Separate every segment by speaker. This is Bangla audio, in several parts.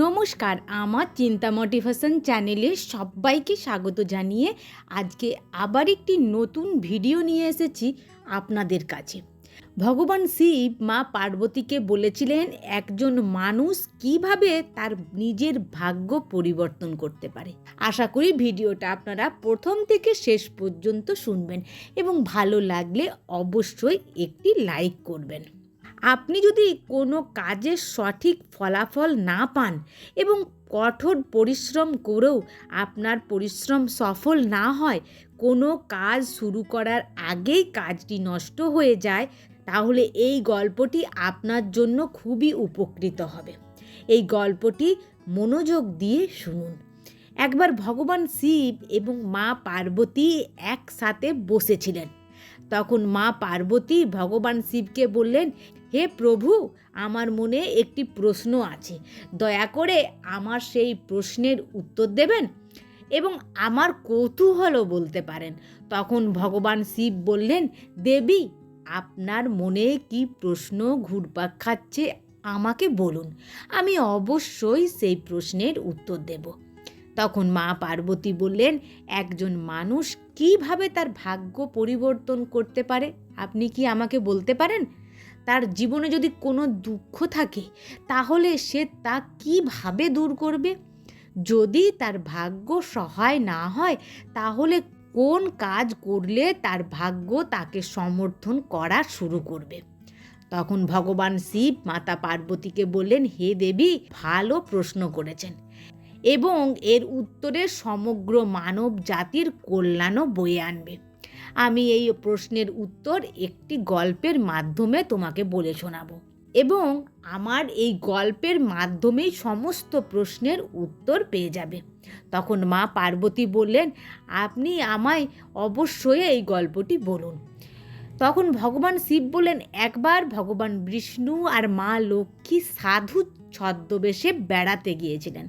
Speaker 1: নমস্কার, আমার চিন্তা মোটিভেশন চ্যানেলে সবাইকে স্বাগত জানিয়ে আজকে আবার একটি নতুন ভিডিও নিয়ে এসেছি আপনাদের কাছে। ভগবান শিব মা পার্বতীকে বলেছিলেন, একজন মানুষ কীভাবে তার নিজের ভাগ্য পরিবর্তন করতে পারে? আশা করি ভিডিওটা আপনারা প্রথম থেকে শেষ পর্যন্ত শুনবেন এবং ভালো লাগলে অবশ্যই একটি লাইক করবেন। আপনি যদি কোনো কাজের সঠিক ফলাফল না পান এবং কঠোর পরিশ্রম করেও আপনার পরিশ্রম সফল না হয়, কোনো কাজ শুরু করার আগেই কাজটি নষ্ট হয়ে যায়, তাহলে এই গল্পটি আপনার জন্য খুবই উপকৃত হবে। এই গল্পটি মনোযোগ দিয়ে শুনুন। একবার ভগবান শিব এবং মা পার্বতী একসাথে বসেছিলেন। তখন মা পার্বতী ভগবান শিবকে বললেন হে প্রভু, আমার মনে একটি প্রশ্ন আছে। দয়া করে আমার সেই প্রশ্নের উত্তর দেবেন এবং আমার কৌতূহলও বলতে পারেন। তখন ভগবান শিব বললেন, দেবী, আপনার মনে কি প্রশ্ন ঘুরপাক খাচ্ছে আমাকে বলুন। আমি অবশ্যই সেই প্রশ্নের উত্তর দেব। তখন মা পার্বতী বললেন, একজন মানুষ কীভাবে তার ভাগ্য পরিবর্তন করতে পারে? আপনি কি আমাকে বলতে পারেন? তার জীবনে যদি কোনো দুঃখ থাকে, তাহলে সে তা কীভাবে দূর করবে? যদি তার ভাগ্য সহায় না হয়, তাহলে কোন কাজ করলে তার ভাগ্য তাকে সমর্থন করা শুরু করবে? তখন ভগবান শিব মাতা পার্বতীকে বললেন, হে দেবী, ভালো প্রশ্ন করেছেন এবং এর উত্তরে সমগ্র মানব জাতির কল্যাণও বয়ে আনবে। আমি এই প্রশ্নের উত্তর একটি গল্পের মাধ্যমে তোমাকে বলে শোনাবো। এবং আমার এই গল্পের মাধ্যমেই সমস্ত প্রশ্নের উত্তর পেয়ে যাবে। তখন মা পার্বতী বললেন, আপনি আমায় অবশ্যই এই গল্পটি বলুন। তখন ভগবান শিব বললেন, একবার ভগবান বিষ্ণু আর মা লক্ষ্মী সাধু ছদ্মবেশে বেড়াতে গিয়েছিলেন।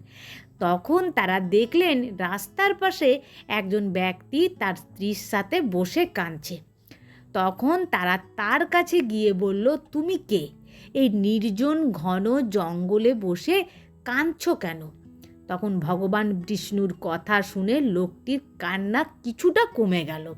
Speaker 1: তখন তারা দেখলেন রাস্তার পাশে একজন ব্যক্তি তার স্ত্রীর সাথে বসে কাঁদছে। তখন তারা তার কাছে গিয়ে বলল, তুমি কে? এই নির্জন ঘন জঙ্গলে বসে কাঁদছ কেন? তখন ভগবান বিষ্ণুর কথা শুনে লোকটির কান্না কিছুটা কমে গেল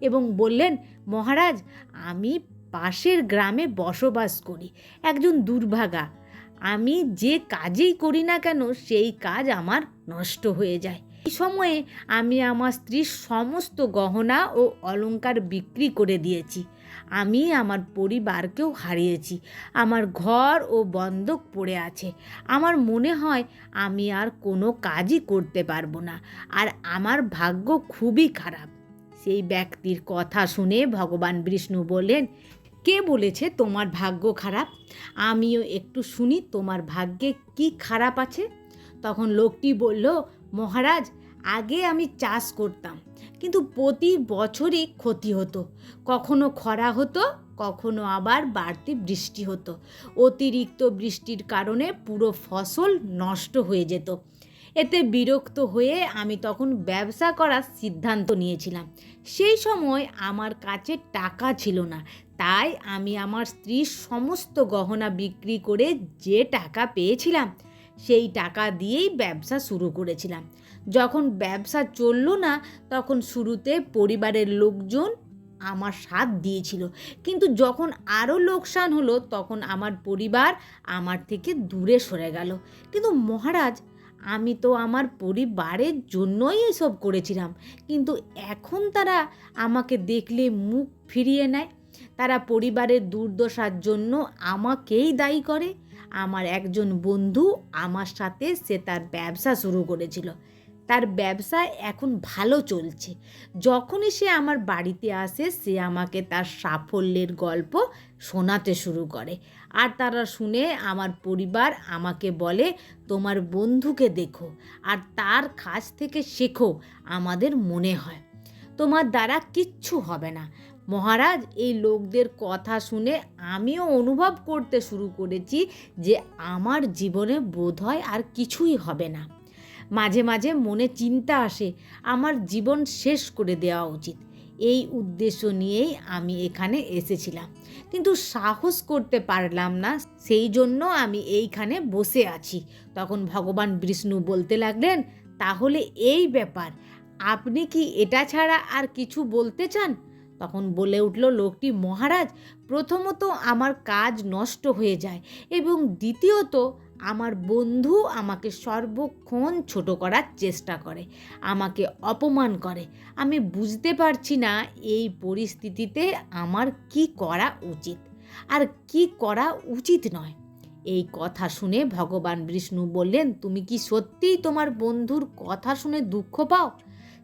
Speaker 1: এবং বললেন, মহারাজ, আমি পাশের গ্রামে বসবাস করি, একজন দুর্ভাগা। আমি যে কাজেই করি না কেন, সেই কাজ আমার নষ্ট হয়ে যায়। এই সময়ে আমি আমার স্ত্রীর সমস্ত গহনা ও অলঙ্কার বিক্রি করে দিয়েছি। আমি আমার পরিবারকেও হারিয়েছি। আমার ঘর ও বন্ধক পড়ে আছে। আমার মনে হয় আমি আর কোনো কাজই করতে পারব না। আর আমার ভাগ্য খুবই খারাপ। সেই ব্যক্তির কথা শুনে ভগবান বিষ্ণু বললেন কে বলেছে তোমার ভাগ্য খারাপ? আমিও একটু শুনি তোমার ভাগ্যে কি খারাপ আছে। তখন লোকটি বলল, মহারাজ, আগে আমি চাষ করতাম, কিন্তু প্রতি বছরই ক্ষতি হতো। কখনো খরা হতো, কখনো আবার বাড়তি বৃষ্টি হতো। অতিরিক্ত বৃষ্টির কারণে পুরো ফসল নষ্ট হয়ে যেত। এতে বিরক্ত হয়ে আমি তখন ব্যবসা করার সিদ্ধান্ত নিয়েছিলাম। সেই সময় আমার কাছে টাকা ছিল না। তাই আমি আমার স্ত্রীর সমস্ত গহনা বিক্রি করে যে টাকা পেয়েছিলাম, সেই টাকা দিয়েই ব্যবসা শুরু করেছিলাম। যখন ব্যবসা চলল না, তখন শুরুতে পরিবারের লোকজন আমার সাথ দিয়েছিল। কিন্তু যখন আরও লোকসান হলো, তখন আমার পরিবার আমার থেকে দূরে সরে গেল। কিন্তু মহারাজ আমি তো আমার পরিবারের জন্যই এসব করেছিলাম। কিন্তু এখন তারা আমাকে দেখলে মুখ ফিরিয়ে নেয়। তারা পরিবারের দুর্দশার জন্য আমাকেই দায়ী করে। আমার একজন বন্ধু আমার সাথে সে তার ব্যবসা শুরু করেছিল। তার ব্যবসা এখন ভালো চলছে। যখনই সে আমার বাড়িতে আসে, সে আমাকে তার সাফল্যের গল্প শোনাতে শুরু করে। আর তারা শুনে আমার পরিবার আমাকে বলে, তোমার বন্ধুকে দেখো আর তার কাছ থেকে শেখো আমাদের মনে হয়। তোমার দ্বারা কিচ্ছু হবে না। মহারাজ, এই লোকদের কথা শুনে আমিও অনুভব করতে শুরু করেছি যে আমার জীবনে বোধ হয় আর কিছুই হবে না। মাঝে মাঝে মনে চিন্তা আসে, আমার জীবন শেষ করে দেওয়া উচিত। এই উদ্দেশ্য নিয়েই আমি এখানে এসেছিলাম। কিন্তু সাহস করতে পারলাম না, সেই জন্য আমি এইখানে বসে আছি। তখন ভগবান বিষ্ণু বলতে লাগলেন, তাহলে এই ব্যাপার, আপনি কি এটা ছাড়া আর কিছু বলতে চান? তখন বলে উঠল, লোকটি মহারাজ, প্রথমত আমার কাজ নষ্ট হয়ে যায় এবং দ্বিতীয়ত আমার বন্ধু আমাকে সর্বক্ষণ ছোট করার চেষ্টা করে, আমাকে অপমান করে। আমি বুঝতে পারছি না এই পরিস্থিতিতে আমার কি করা উচিত। আর কি করা উচিত নয়। এই কথা শুনে ভগবান বিষ্ণু বললেন, তুমি কি সত্যিই তোমার বন্ধুর কথা শুনে দুঃখ পাও?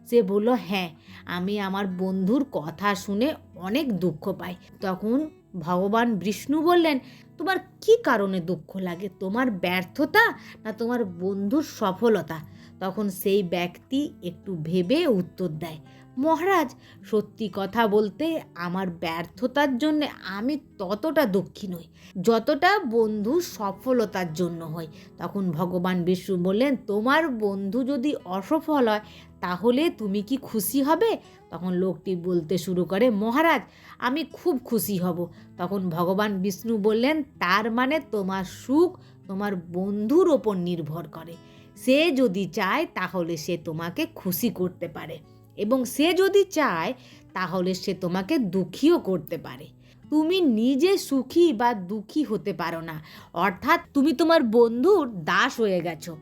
Speaker 1: সে বলল হ্যাঁ আমি আমার বন্ধুর কথা শুনে অনেক দুঃখ পাই। তখন ভগবান বিষ্ণু বললেন, তোমার কি কারণে দুঃখ লাগে? তোমার ব্যর্থতা না তোমার বন্ধুর সফলতা? তখন সেই ব্যক্তি একটু ভেবে উত্তর দেয় মহারাজ, সত্যি কথা বলতে আমার ব্যর্থতার জন্য আমি ততটা দুঃখী নই। যতটা বন্ধু সফলতার জন্য হয়। তখন ভগবান বিষ্ণু বললেন, তোমার বন্ধু যদি অসফল হয়, তাহলে তুমি কি খুশি হবে? তখন লোকটি বলতে শুরু করে, মহারাজ, আমি খুব খুশি হব। তখন ভগবান বিষ্ণু বললেন, তার মানে তোমার সুখ তোমার বন্ধুর ওপর নির্ভর করে। সে যদি চায়, তাহলে সে তোমাকে খুশি করতে পারে। এবং সে যদি চায়, তাহলে সে তোমাকে দুঃখীও করতে পারে। তুমি নিজে সুখী বা দুঃখী হতে পারো না। অর্থাৎ তুমি তোমার বন্ধুর দাস হয়ে গেছো।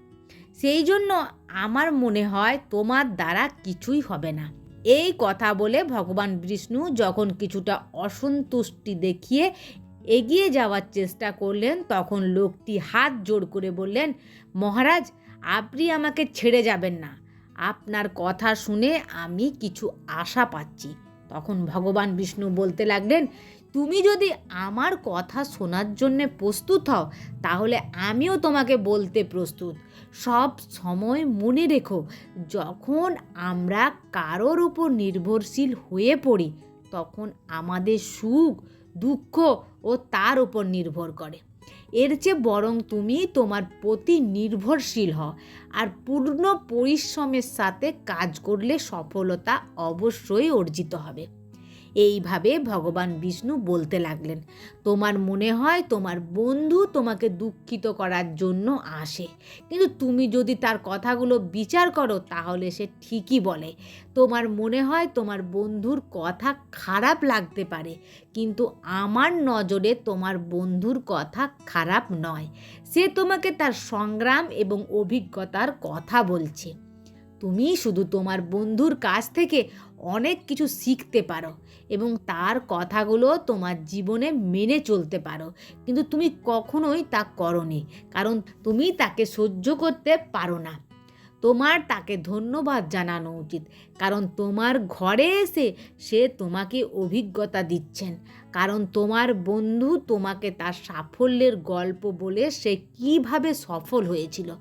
Speaker 1: সেই জন্য আমার মনে হয় তোমার দ্বারা কিছুই হবে না। এই কথা বলে ভগবান বিষ্ণু যখন কিছুটা অসন্তুষ্টি দেখিয়ে এগিয়ে যাওয়ার চেষ্টা করলেন, তখন লোকটি হাত জোড় করে বললেন, মহারাজ, আপনি আমাকে ছেড়ে যাবেন না। আপনার কথা শুনে আমি কিছু আশা পাচ্ছি। তখন ভগবান বিষ্ণু বলতে লাগলেন, তুমি যদি আমার কথা শোনার জন্যে প্রস্তুত হও, তাহলে আমিও তোমাকে বলতে প্রস্তুত। সব সময় মনে রেখো, যখন আমরা কারোর উপর নির্ভরশীল হয়ে পড়ি, তখন আমাদের সুখ, দুঃখ ও তার উপর নির্ভর করে। এর চেয়ে বরং তুমি তোমার প্রতি নির্ভরশীল হও আর পূর্ণ পরিশ্রমের সাথে কাজ করলে সফলতা অবশ্যই অর্জিত হবে। এইভাবে ভগবান বিষ্ণু বলতে লাগলেন। তোমার মনে হয় তোমার বন্ধু তোমাকে দুঃখিত করার জন্য আসে। কিন্তু তুমি যদি তার কথাগুলো বিচার করো, তাহলে সে ঠিকই বলে। তোমার মনে হয় তোমার বন্ধুর কথা খারাপ লাগতে পারে, কিন্তু আমার নজরে তোমার বন্ধুর কথা খারাপ নয়। সে তোমাকে তার সংগ্রাম এবং অভিজ্ঞতার কথা বলছে। তুমি শুধু তোমার বন্ধুর কাছ থেকে অনেক কিছু শিখতে পারো এবং তার কথাগুলো তোমার জীবনে মেনে চলতে পারো। কিন্তু তুমি কখনোই তা করনি, কারণ তুমি তাকে সহ্য করতে পারো না। তোমার তাকে ধন্যবাদ জানানো উচিত। কারণ তোমার ঘরে এসে সে তোমাকে অভিজ্ঞতা দিচ্ছেন। কারণ তোমার বন্ধু তোমাকে তার সাফল্যের গল্প বলে সে কীভাবে সফল হয়েছিল।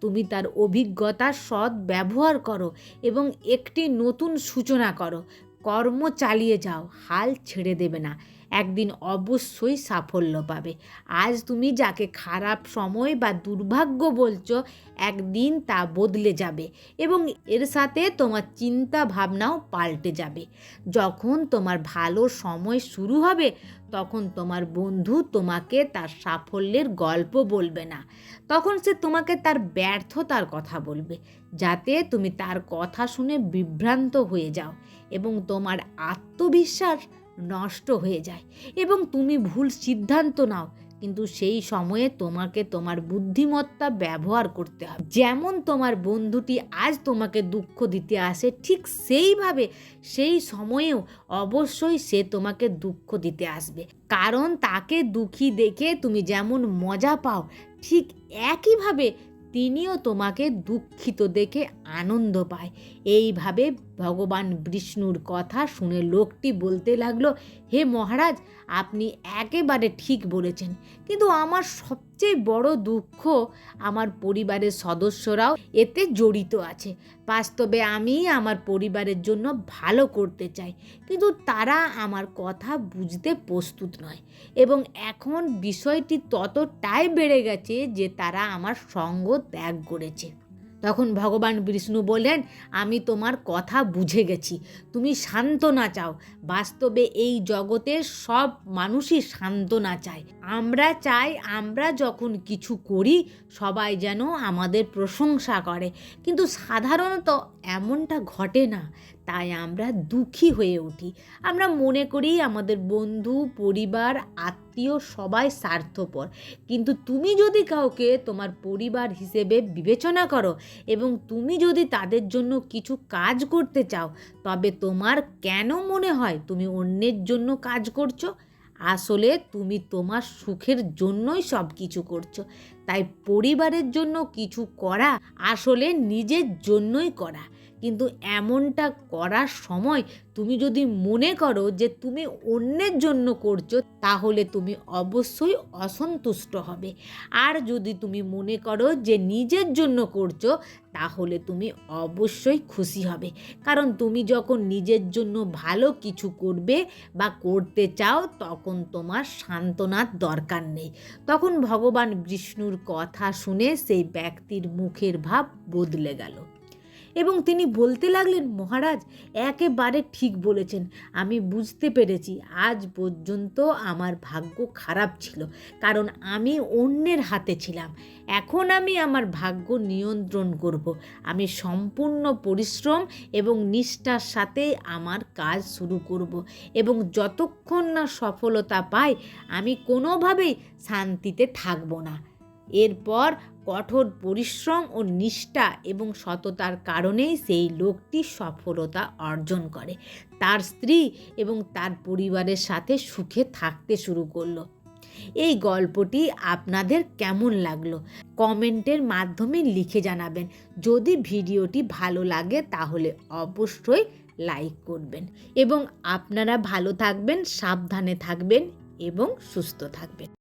Speaker 1: তুমি তার অভিজ্ঞতার সৎ ব্যবহার করো এবং একটি নতুন সূচনা করো। কর্ম চালিয়ে যাও, হাল ছেড়ে দেবে না। একদিন অবশ্যই সাফল্য পাবে। আজ তুমি যাকে খারাপ সময় বা দুর্ভাগ্য বলছো, একদিন তা বদলে যাবে এবং এর সাথে তোমার চিন্তা ভাবনাও পাল্টে যাবে। যখন তোমার ভালো সময় শুরু হবে, তখন তোমার বন্ধু তোমাকে তার সাফল্যের গল্প বলবে না। তখন সে তোমাকে তার ব্যর্থতার কথা বলবে, যাতে তুমি তার কথা শুনে বিভ্রান্ত হয়ে যাও এবং তোমার আত্মবিশ্বাস নষ্ট হয়ে যায় এবং তুমি ভুল সিদ্ধান্ত নাও। কিন্তু সেই সময়ে তোমাকে তোমার বুদ্ধিমত্তা ব্যবহার করতে হবে। যেমন তোমার বন্ধুটি আজ তোমাকে দুঃখ দিতে আসে, ঠিক সেইভাবে সেই সময়েও অবশ্যই সে তোমাকে দুঃখ দিতে আসবে। কারণ তাকে দুঃখী দেখে তুমি যেমন মজা পাও, ঠিক একইভাবে তিনিও তোমাকে দুঃখিত দেখে আনন্দ পায়। এইভাবে ভগবান বিষ্ণুর কথা শুনে লোকটি বলতে লাগল, হে মহারাজ, আপনি একেবারে ঠিক বলেছেন। কিন্তু আমার সবচেয়ে বড় দুঃখ আমার পরিবারের সদস্যরাও এতে জড়িত আছে। বাস্তবে আমি আমার পরিবারের জন্য ভালো করতে চাই, কিন্তু তারা আমার কথা বুঝতে প্রস্তুত নয়। এবং এখন বিষয়টি ততটাই বেড়ে গেছে যে তারা আমার সঙ্গ ত্যাগ করেছে। তখন ভগবান বিষ্ণু বললেন, আমি তোমার কথা বুঝে গেছি। তুমি সান্ত্বনা চাও। বাস্তবে এই জগতের সব মানুষই সান্ত্বনা চায়। আমরা চাই, আমরা যখন কিছু করি, সবাই যেন আমাদের প্রশংসা করে। কিন্তু সাধারণত এমনটা ঘটে না, তাই আমরা দুঃখী হয়ে উঠি। আমরা মনে করি আমাদের বন্ধু, পরিবার, আত্মীয় সবাই স্বার্থপর। কিন্তু তুমি যদি কাউকে তোমার পরিবার হিসেবে বিবেচনা করো এবং তুমি যদি তাদের জন্য কিছু কাজ করতে চাও, তবে তোমার কেন মনে হয় তুমি অন্যের জন্য কাজ করছ? আসলে তুমি তোমার সুখের জন্যই সব কিছু করছ। তাই পরিবারের জন্য কিছু করা আসলে নিজের জন্যই করা। কিন্তু এমনটা করার সময় তুমি যদি মনে করো যে তুমি অন্যের জন্য করছ, তাহলে তুমি অবশ্যই অসন্তুষ্ট হবে। আর যদি তুমি মনে করো যে নিজের জন্য করছ, তাহলে তুমি অবশ্যই খুশি হবে। কারণ তুমি যখন নিজের জন্য ভালো কিছু করবে বা করতে চাও, তখন তোমার সান্ত্বনার দরকার নেই। তখন ভগবান বিষ্ণুর কথা শুনে সেই ব্যক্তির মুখের ভাব বদলে গেল। এবং তিনি বলতে লাগলেন, মহারাজ, একেবারে ঠিক বলেছেন। আমি বুঝতে পেরেছি, আজ পর্যন্ত আমার ভাগ্য খারাপ ছিল, কারণ আমি অন্যের হাতে ছিলাম। এখন আমি আমার ভাগ্য নিয়ন্ত্রণ করব। আমি সম্পূর্ণ পরিশ্রম এবং নিষ্ঠার সাথে আমার কাজ শুরু করব এবং যতক্ষণ না সফলতা পাই, আমি কোনোভাবেই শান্তিতে থাকব না। এরপর কঠোর পরিশ্রম ও নিষ্ঠা এবং সততার কারণেই সেই লোকটি সফলতা অর্জন করে। তার স্ত্রী এবং তার পরিবারের সাথে সুখে থাকতে শুরু করল। এই গল্পটি আপনাদের কেমন লাগল? কমেন্টের মাধ্যমে লিখে জানাবেন। যদি ভিডিওটি ভালো লাগে তাহলে অবশ্যই লাইক করবেন এবং আপনারা ভালো থাকবেন, সাবধানে থাকবেন এবং সুস্থ থাকবেন।